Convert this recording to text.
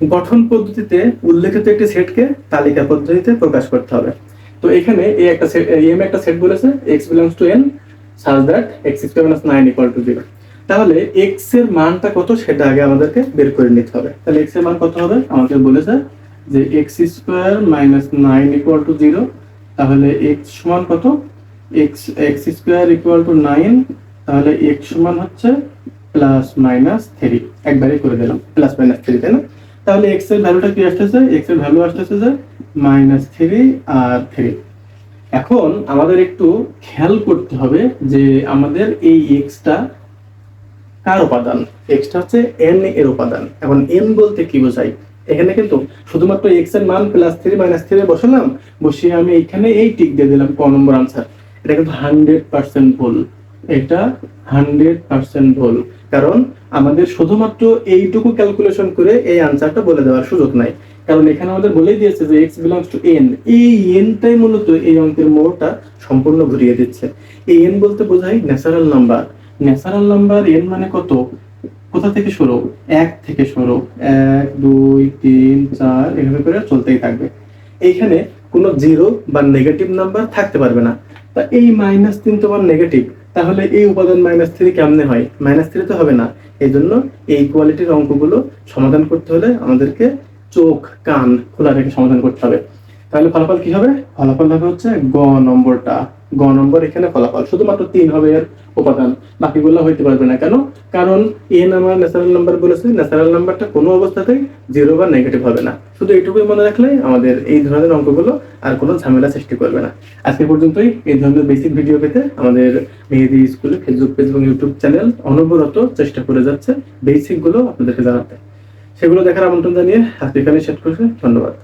গঠন পদ্ধতিতে উল্লেখিত একটি সেটকে তালিকা পদ্ধতিতে প্রকাশ করতে হবে। তো এখানে এ একটা সেট এম একটা সেট বলেছে x belongs to N such that x square minus nine equal to zero তাহলে এক্সের মানটা কত সেটা আগে আমাদেরকে বের করে নিতে হবে। তাহলে এক্সের মান কত হবে? আমাদের বলেছে যে x square minus nine equal to zero তাহলে এক্স সমান কত? X x square equal to nine তাহলে এক্স সমান হচ্ছে প্লাস মাইনাস থ্রি একবারে করে দিলাম প্লাস মাইনাস থ্রি তাই না? তাহলে এক্সের ভ্যালুটা কি আসতেছে? এক্সের ভ্যালু আসতেছে যে মাইনাস থ্রি আর থ্রি এখন আমাদের একটু খেয়াল করতে হবে যে আমাদের এই এক্সটা কার উপাদান? এক্সটা হচ্ছে এন এর উপাদান। এখন এন বলতে কি বোঝায় এখানে কিন্তু শুধুমাত্র এক্সের মান প্লাস থ্রি মাইনাস থ্রি বসালাম, বসিয়ে আমি এখানে এই টিক দিয়ে দিলাম ক নম্বর আনসার এটা কিন্তু হান্ড্রেড পার্সেন্ট ভুল। এটা হান্ড্রেড পার্সেন্ট ভুল। কারণ আমাদের শুধুমাত্র এইটুকু ক্যালকুলেশন করে এই আনসারটা বলে দেওয়ার সুযোগ নাই। কারণ এখানে আমাদের বলেই দিয়েছে যে এক্স বিলংস টু এন এই এনটাই মূলত এই অঙ্কের মোড়টা সম্পূর্ণ ঘুরিয়ে দিচ্ছে। এই এন বলতে বোঝায় natural number natural number N মানে কত? কোথা থেকে শুরু? এক থেকে শুরু। এক, দুই, তিন, চার, এভাবে করে চলতেই থাকবে। এইখানে কোনো জিরো বা নেগেটিভ নাম্বার থাকতে পারবে না। তা এই মাইনাস তিন তোমার নেগেটিভ তাহলে এই উপাদান মাইনাস থ্রি কেমনে হয়? মাইনাস থ্রি তো হবে না। এই জন্য এই কোয়ালিটির অঙ্কগুলো সমাধান করতে হলে আমাদেরকে চোখ, কান খোলা রেখে সমাধান করতে হবে। তাহলে ফলাফল কি হবে? ফলাফল হবে হচ্ছে গ নম্বরটা। গ নম্বর এখানে ফলাফল শুধুমাত্র তিন হবে এর উপাদান। বাকিগুলো হইতে পারবে না। কেন? কারণ এন আমার ন্যাচারাল নাম্বার বলেছে, ন্যাচারাল নাম্বারটা কোনো অবস্থাতেই জিরো বা নেগেটিভ হবে না। শুধু এইটুকুই মনে রাখলে আমাদের এই ধরনের অঙ্কগুলো আর কোনো ঝামেলা সৃষ্টি করবে না। আজকে পর্যন্তই এই ধরনের বেসিক ভিডিও পেতে আমাদের মেহেদি স্কুলে ফেসবুক পেজ এবং ইউটিউব চ্যানেল অনবরত চেষ্টা করে যাচ্ছে বেসিকগুলো আপনাদেরকে জানাতে। সেগুলো দেখার আমন্ত্রণ জানিয়ে আজকে এখানে শেষ করছি। ধন্যবাদ।